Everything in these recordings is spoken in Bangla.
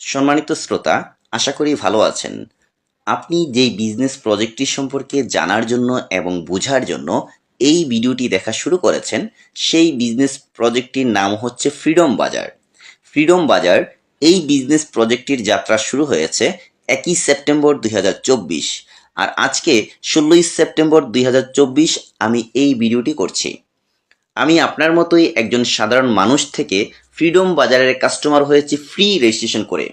সম্মানিত শ্রোতা, আশা করি ভালো আছেন। আপনি যেই বিজনেস প্রজেক্টটি সম্পর্কে জানার জন্য এবং বোঝার জন্য এই ভিডিওটি দেখা শুরু করেছেন, সেই বিজনেস প্রজেক্টটির নাম হচ্ছে ফ্রিডম বাজার। ফ্রিডম বাজার, এই বিজনেস প্রজেক্টটির যাত্রা শুরু হয়েছে একই সেপ্টেম্বর দুই হাজার চব্বিশ। আর আজকে ষোলোই সেপ্টেম্বর দুই হাজার চব্বিশ আমি এই ভিডিওটি করছি। আমি আপনার মতোই একজন সাধারণ মানুষ থেকে ফ্রিডম বাজারের কাস্টমার হয়েছি ফ্রি রেজিস্ট্রেশন করে।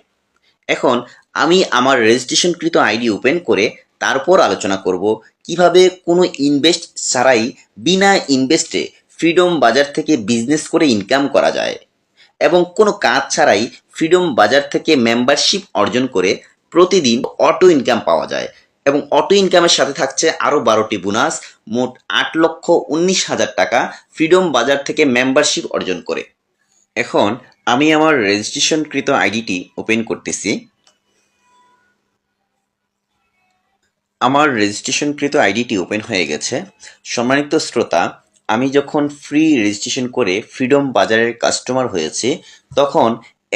এখন আমি আমার রেজিস্ট্রেশনকৃত আইডি ওপেন করে তারপর আলোচনা করব কীভাবে কোনো ইনভেস্ট ছাড়াই বিনা ইনভেস্টে ফ্রিডম বাজার থেকে বিজনেস করে ইনকাম করা যায় এবং কোনো কাজ ছাড়াই ফ্রিডম বাজার থেকে মেম্বারশিপ অর্জন করে প্রতিদিন অটো ইনকাম পাওয়া যায়। এবং অটো ইনকামের সাথে থাকছে আরও বারোটি বোনাস, মোট আট লক্ষ উনিশ হাজার টাকা ফ্রিডম বাজার থেকে মেম্বারশিপ অর্জন করে। এখন আমি আমার রেজিস্ট্রেশনকৃত আইডিটি ওপেন করতেছি। আমার রেজিস্ট্রেশনকৃত আইডিটি ওপেন হয়ে গেছে। সম্মানিত শ্রোতা, আমি যখন ফ্রি রেজিস্ট্রেশন করে ফ্রিডম বাজারের কাস্টমার হয়েছি, তখন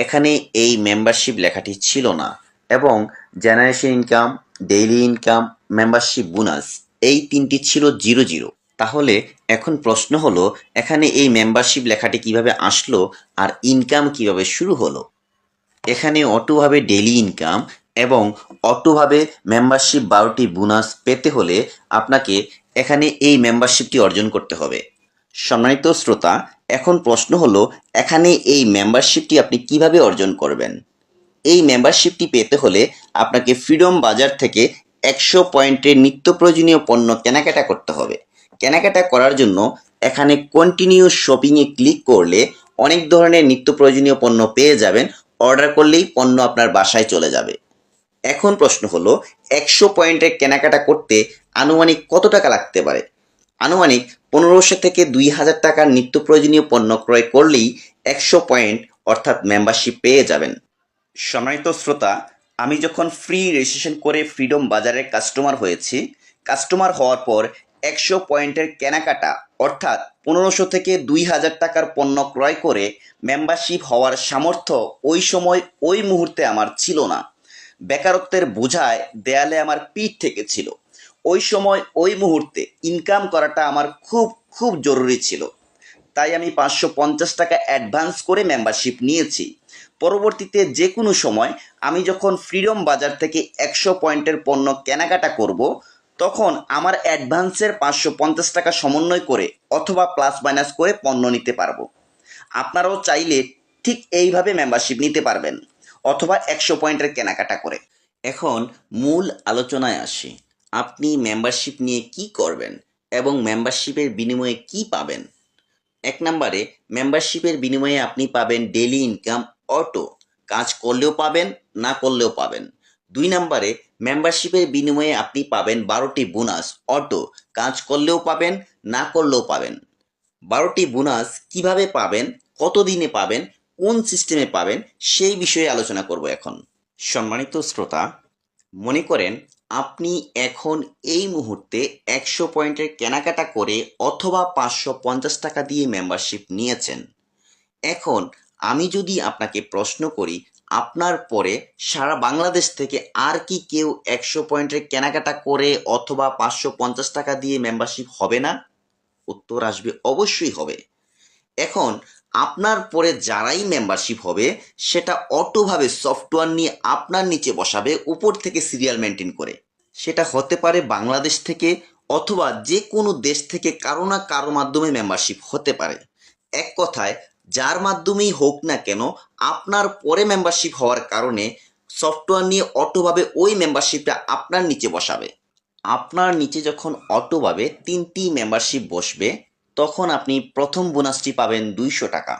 এখানে এই মেম্বারশিপ লেখাটি ছিল না এবং generation income daily income membership bonus এই তিনটি ছিল জিরো জিরো। তাহলে এখন প্রশ্ন হলো, এখানে এই মেম্বারশিপ লেখাটি কীভাবে আসলো আর ইনকাম কীভাবে শুরু হলো? এখানে অটোভাবে ডেইলি ইনকাম এবং অটোভাবে মেম্বারশিপ বারোটি বোনাস পেতে হলে আপনাকে এখানে এই মেম্বারশিপটি অর্জন করতে হবে। সম্মানিত শ্রোতা, এখন প্রশ্ন হলো, এখানে এই মেম্বারশিপটি আপনি কীভাবে অর্জন করবেন? এই মেম্বারশিপটি পেতে হলে আপনাকে ফ্রিডম বাজার থেকে একশো পয়েন্টের নিত্য প্রয়োজনীয় পণ্য কেনাকাটা করতে হবে। কেনাকাটা করার জন্য এখানে কন্টিনিউ শপিংয়ে ক্লিক করলে অনেক ধরনের নিত্য প্রয়োজনীয় পণ্য পেয়ে যাবেন। অর্ডার করলেই পণ্য আপনার বাসায় চলে যাবে। এখন প্রশ্ন হলো, একশো পয়েন্টের কেনাকাটা করতে আনুমানিক কত টাকা লাগতে পারে? আনুমানিক পনেরোশো থেকে দুই হাজার টাকার নিত্য প্রয়োজনীয় পণ্য ক্রয় করলেই একশো পয়েন্ট অর্থাৎ মেম্বারশিপ পেয়ে যাবেন। সম্মানিত শ্রোতা, আমি যখন ফ্রি রেজিস্ট্রেশন করে ফ্রিডম বাজারের কাস্টমার হয়েছি কাস্টমার হওয়ার পর একশো পয়েন্টের কেনাকাটা, অর্থাৎ পনেরোশো থেকে দুই হাজার টাকার পণ্য ক্রয় করে মেম্বারশিপ হওয়ার সামর্থ্য ওই সময় ওই মুহূর্তে আমার ছিল না। বেকারত্বের বোঝায় দেয়ালে আমার পিঠ থেকে ছিল। ওই সময় ওই মুহূর্তে ইনকাম করাটা আমার খুব খুব জরুরি ছিল। তাই আমি পাঁচশো পঞ্চাশ টাকা অ্যাডভান্স করে মেম্বারশিপ নিয়েছি। পরবর্তীতে যে কোনো সময় আমি যখন ফ্রিডম বাজার থেকে একশো পয়েন্টের পণ্য কেনাকাটা করব, তখন আমার অ্যাডভান্সের পাঁচশো পঞ্চাশ টাকা সমন্বয় করে অথবা প্লাস মাইনাস করে পণ্য নিতে পারব। আপনারাও চাইলে ঠিক এইভাবে মেম্বারশিপ নিতে পারবেন, অথবা একশো পয়েন্টের কেনাকাটা করে। এখন মূল আলোচনায় আসি। আপনি মেম্বারশিপ নিয়ে কি করবেন এবং মেম্বারশিপের বিনিময়ে কি পাবেন? এক নম্বরে মেম্বারশিপের বিনিময়ে আপনি পাবেন ডেলি ইনকাম অটো। কাজ করলেও পাবেন, না করলেও পাবেন। দুই নম্বরে মেম্বারশিপের বিনিময়ে আপনি পাবেন বারোটি বোনাস অটো, কাজ করলেও পাবেন, না করলেও পাবেন। বারোটি বোনাস কীভাবে পাবেন, কতদিনে পাবেন, কোন সিস্টেমে পাবেন, সেই বিষয়ে আলোচনা করব এখন। সম্মানিত শ্রোতা, মনে করেন আপনি এখন এই মুহূর্তে একশো পয়েন্টের কেনাকাটা করে অথবা পাঁচশো পঞ্চাশ টাকা দিয়ে মেম্বারশিপ নিয়েছেন। এখন আমি যদি আপনাকে প্রশ্ন করি, আপনার পরে সারা বাংলাদেশ থেকে আর কি কেউ একশো পয়েন্টের কেনাকাটা করে অথবা পাঁচশো পঞ্চাশ টাকা দিয়ে মেম্বারশিপ হবে না? উত্তর আসবে অবশ্যই হবে। এখন, আপনার পরে যারাই মেম্বারশিপ হবে, সেটা অটোভাবে সফটওয়্যার নিয়ে আপনার নিচে বসাবে, উপর থেকে সিরিয়াল মেনটেন করে। সেটা হতে পারে বাংলাদেশ থেকে অথবা যে কোনো দেশ থেকে কারও না কারও মাধ্যমে মেম্বারশিপ হতে পারে। এক কথায় যার মাধ্যমেই হোক না কেন, আপনার পরে মেম্বারশিপ হওয়ার কারণে সফটওয়্যার নিয়ে অটোভাবে ওই মেম্বারশিপটা আপনার নিচে বসাবে। আপনার নিচে যখন অটোভাবে তিনটি মেম্বারশিপ বসবে, তখন আপনি প্রথম বোনাসটি পাবেন দুইশো টাকা।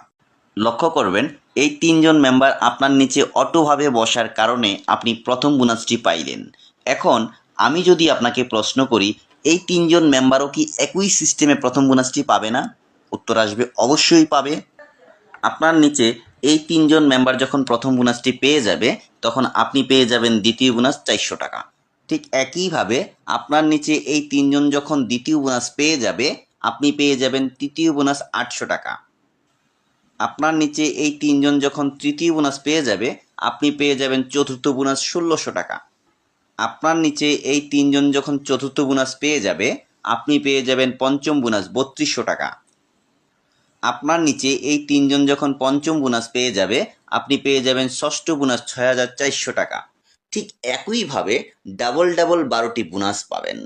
লক্ষ্য করবেন, এই তিনজন মেম্বার আপনার নিচে অটোভাবে বসার কারণে আপনি প্রথম বোনাসটি পাইলেন। এখন আমি যদি আপনাকে প্রশ্ন করি, এই তিনজন মেম্বারও কি একই সিস্টেমে প্রথম বোনাসটি পাবে না? উত্তর আসবে, অবশ্যই পাবে। আপনার নিচে এই তিনজন মেম্বার যখন প্রথম বোনাসটি পেয়ে যাবে, তখন আপনি পেয়ে যাবেন দ্বিতীয় বোনাস চারশো টাকা। ঠিক একইভাবে আপনার নিচে এই তিনজন যখন দ্বিতীয় বোনাস পেয়ে যাবে, আপনি পেয়ে যাবেন তৃতীয় বোনাস আটশো টাকা। আপনার নিচে এই তিনজন যখন তৃতীয় বোনাস পেয়ে যাবে, আপনি পেয়ে যাবেন চতুর্থ বোনাস ষোলোশো টাকা। আপনার নিচে এই তিনজন যখন চতুর্থ বোনাস পেয়ে যাবে, আপনি পেয়ে যাবেন পঞ্চম বোনাস বত্রিশশো টাকা। আপনার নিচে এই তিনজন যখন পঞ্চম বোনাস পেয়ে যাবে, আপনি পেয়ে যাবেন ষষ্ঠ বোনাস ছয় হাজার চারশো টাকা। ঠিক একইভাবে ডাবল ডাবল বারোটি বোনাস পাবেন।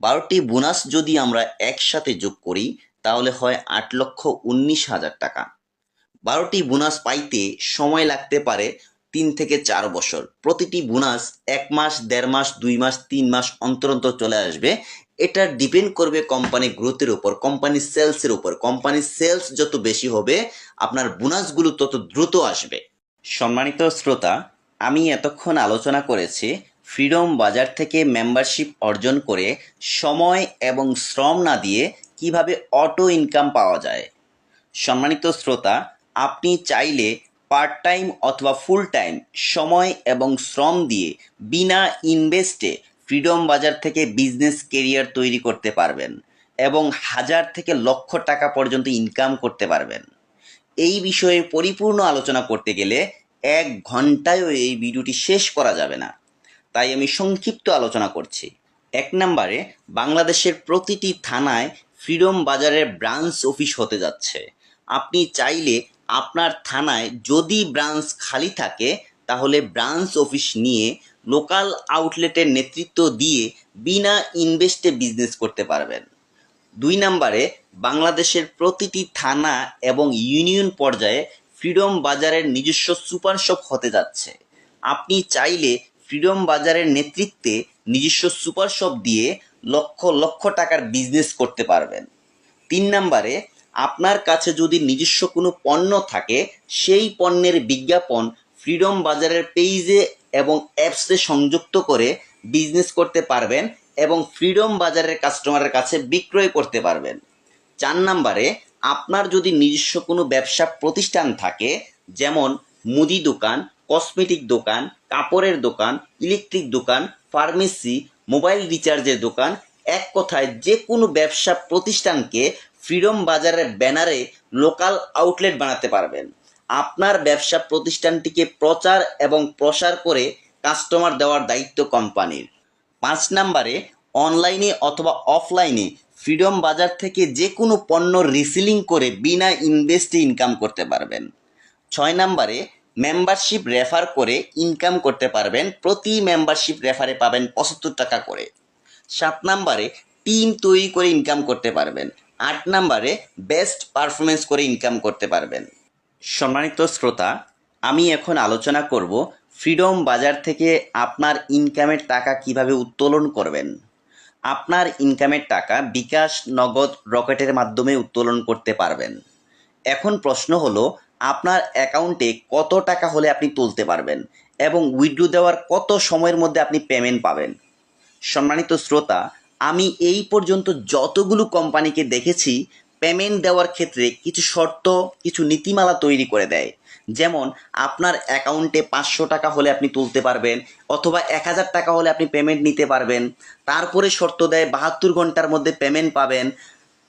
বারোটি বোনাস যদি আমরা একসাথে যোগ করি, তাহলে হয় আট লক্ষ উনিশ হাজার টাকা। বারোটি বোনাস পাইতে সময় লাগতে পারে তিন থেকে চার বছর। প্রতিটি বোনাস এক মাস, দেড় মাস, দুই মাস, তিন মাস অন্তর অন্তর চলে আসবে। এটা ডিপেন্ড করবে কোম্পানি গ্রোথের উপর কোম্পানির সেলসের উপর। কোম্পানির সেলস যত বেশি হবে, আপনার বোনাসগুলো তত দ্রুত আসবে। সম্মানিত শ্রোতা, আমি এতক্ষণ আলোচনা করেছি ফ্রিডম বাজার থেকে মেম্বারশিপ অর্জন করে সময় এবং শ্রম না দিয়ে কীভাবে অটো ইনকাম পাওয়া যায়। সম্মানিত শ্রোতা, আপনি চাইলে পার্ট টাইম অথবা ফুল টাইম সময় এবং শ্রম দিয়ে বিনা ইনভেস্টে ফ্রিডম বাজার থেকে বিজনেস কেরিয়ার তৈরি করতে পারবেন এবং হাজার থেকে লক্ষ টাকা পর্যন্ত ইনকাম করতে পারবেন। এই বিষয়ে পরিপূর্ণ আলোচনা করতে গেলে এক ঘন্টায়ও এই ভিডিওটি শেষ করা যাবে না। তাই আমি সংক্ষিপ্ত আলোচনা করছি। এক নম্বরে, বাংলাদেশের প্রতিটি থানায় ফ্রিডম বাজারের ব্রাঞ্চ অফিস হতে যাচ্ছে। আপনি চাইলে আপনার থানায় যদি ব্রাঞ্চ খালি থাকে তাহলে ব্রাঞ্চ অফিস নিয়ে লোকাল আউটলেটের নেতৃত্ব দিয়ে বিনা ইনভেস্টে বিজনেস করতে পারবেন। দুই নম্বরে, বাংলাদেশের প্রতিটি থানা এবং ইউনিয়ন পর্যায়ে ফ্রিডম বাজারের নিজস্ব সুপার শপ হতে যাচ্ছে। আপনি চাইলে ফ্রিডম বাজারের নেতৃত্বে নিজস্ব সুপার শপ দিয়ে লক্ষ লক্ষ টাকার বিজনেস করতে পারবেন। তিন নম্বরে, আপনার কাছে যদি নিজস্ব কোনো পণ্য থাকে, সেই পণ্যের বিজ্ঞাপন ফ্রিডম বাজারের পেইজে এবং অ্যাপসে সংযুক্ত করে বিজনেস করতে পারবেন এবং ফ্রিডম বাজারের কাস্টমারের কাছে বিক্রয় করতে পারবেন। চার নাম্বারে, আপনার যদি নিজস্ব কোনো ব্যবসা প্রতিষ্ঠান থাকে, যেমন মুদি দোকান, কসমেটিক দোকান, কাপড়ের দোকান, ইলেকট্রিক দোকান, ফার্মেসি, মোবাইল রিচার্জের দোকান, এক কথায় যে কোনো ব্যবসা প্রতিষ্ঠানকে ফ্রিডম বাজারের ব্যানারে লোকাল আউটলেট বানাতে পারবেন। আপনার ব্যবসা প্রতিষ্ঠানটিকে প্রচার এবং প্রসার করে কাস্টমার দেওয়ার দায়িত্ব কোম্পানির। পাঁচ নাম্বারে অনলাইনে অথবা অফলাইনে ফ্রিডম বাজার থেকে যে কোনো পণ্য রিসিলিং করে বিনা ইনভেস্টে ইনকাম করতে পারবেন। ছয় নাম্বারে মেম্বারশিপ রেফার করে ইনকাম করতে পারবেন, প্রতি মেম্বারশিপ রেফারে পাবেন পঁচাত্তর টাকা করে। সাত নাম্বারে টিম তৈরি করে ইনকাম করতে পারবেন। আট নাম্বারে বেস্ট পারফরমেন্স করে ইনকাম করতে পারবেন। সম্মানিত শ্রোতা, আমি এখন আলোচনা করব ফ্রিডম বাজার থেকে আপনার ইনকামের টাকা কীভাবে উত্তোলন করবেন। আপনার ইনকামের টাকা বিকাশ নগদ রকেটের মাধ্যমে উত্তোলন করতে পারবেন। এখন প্রশ্ন হলো, আপনার অ্যাকাউন্টে কত টাকা হলে আপনি তুলতে পারবেন এবং উইথড্রু দেওয়ার কত সময়ের মধ্যে আপনি পেমেন্ট পাবেন? সম্মানিত শ্রোতা, আমি এই পর্যন্ত যতগুলো কোম্পানিকে দেখেছি পেমেন্ট দেওয়ার ক্ষেত্রে কিছু শর্ত, কিছু নীতিমালা তৈরি করে দেয়। যেমন, আপনার অ্যাকাউন্টে পাঁচশো টাকা হলে আপনি তুলতে পারবেন অথবা এক হাজার টাকা হলে আপনি পেমেন্ট নিতে পারবেন। তারপরে শর্ত দেয়, বাহাত্তর ঘণ্টার মধ্যে পেমেন্ট পাবেন,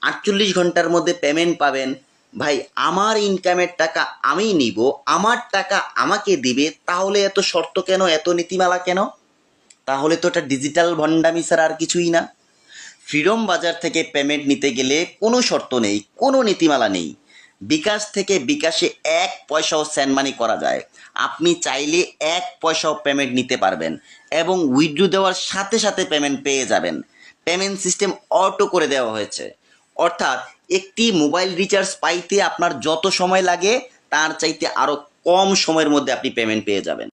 আটচল্লিশ ঘণ্টার মধ্যে পেমেন্ট পাবেন। ভাই, আমার ইনকামের টাকা আমি নিব, আমার টাকা আমাকে দিবে, তাহলে এত শর্ত কেন, এত নীতিমালা কেন? তাহলে তো এটা ডিজিটাল ভণ্ডামি ছাড়া আর কিছুই না। ফ্রিডম বাজার থেকে পেমেন্ট নিতে গেলে কোনো শর্ত নেই, কোনো নীতিমালা নেই। বিকাশ থেকে বিকাশে এক পয়সাও সেন্ড মানি করা যায়। আপনি চাইলে এক পয়সাও পেমেন্ট নিতে পারবেন এবং উইথড্রু দেওয়ার সাথে সাথে পেমেন্ট পেয়ে যাবেন। পেমেন্ট সিস্টেম অটো করে দেওয়া হয়েছে। অর্থাৎ একটি মোবাইল রিচার্জ পাইতে আপনার যত সময় লাগে, তার চাইতে আরও কম সময়ের মধ্যে আপনি পেমেন্ট পেয়ে যাবেন।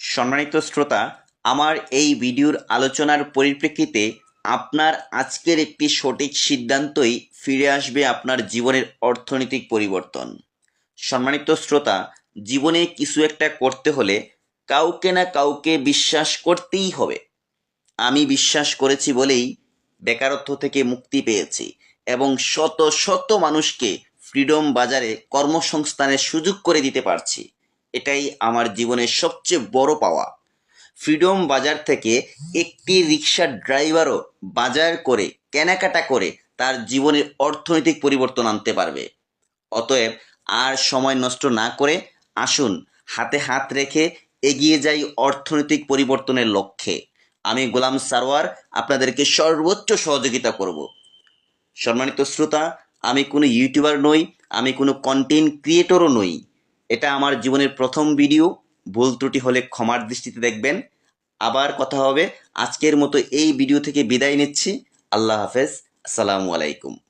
সম্মানিত শ্রোতা, আমার এই ভিডিওর আলোচনার পরিপ্রেক্ষিতে আপনার আজকের একটি সঠিক সিদ্ধান্তই ফিরে আসবে আপনার জীবনের অর্থনৈতিক পরিবর্তন। সম্মানিত শ্রোতা, জীবনে কিছু একটা করতে হলে কাউকে না কাউকে বিশ্বাস করতেই হবে। আমি বিশ্বাস করেছি বলেই বেকারত্ব থেকে মুক্তি পেয়েছি এবং শত শত মানুষকে ফ্রিডম বাজারে কর্মসংস্থানের সুযোগ করে দিতে পারছি। এটাই আমার জীবনের সবচেয়ে বড় পাওয়া ফ্রিডম বাজার থেকে একটি রিক্সার ড্রাইভারও বাজার করে, কেনাকাটা করে তার জীবনের অর্থনৈতিক পরিবর্তন আনতে পারবে। অতএব আর সময় নষ্ট না করে আসুন, হাতে হাত রেখে এগিয়ে যাই অর্থনৈতিক পরিবর্তনের লক্ষ্যে। আমি গোলাম সারোয়ার, আপনাদেরকে সর্বোচ্চ সহযোগিতা করব। সম্মানিত শ্রোতা, আমি কোনো ইউটিউবার নই, আমি কোনো কন্টেন্ট ক্রিয়েটরও নই। এটা আমার জীবনের প্রথম ভিডিও ভুল ত্রুটি হলে ক্ষমার দৃষ্টিতে দেখবেন। আবার কথা হবে। আজকের মতো এই ভিডিও থেকে বিদায় নিচ্ছি। আল্লাহ হাফেজ। আসসালামু আলাইকুম।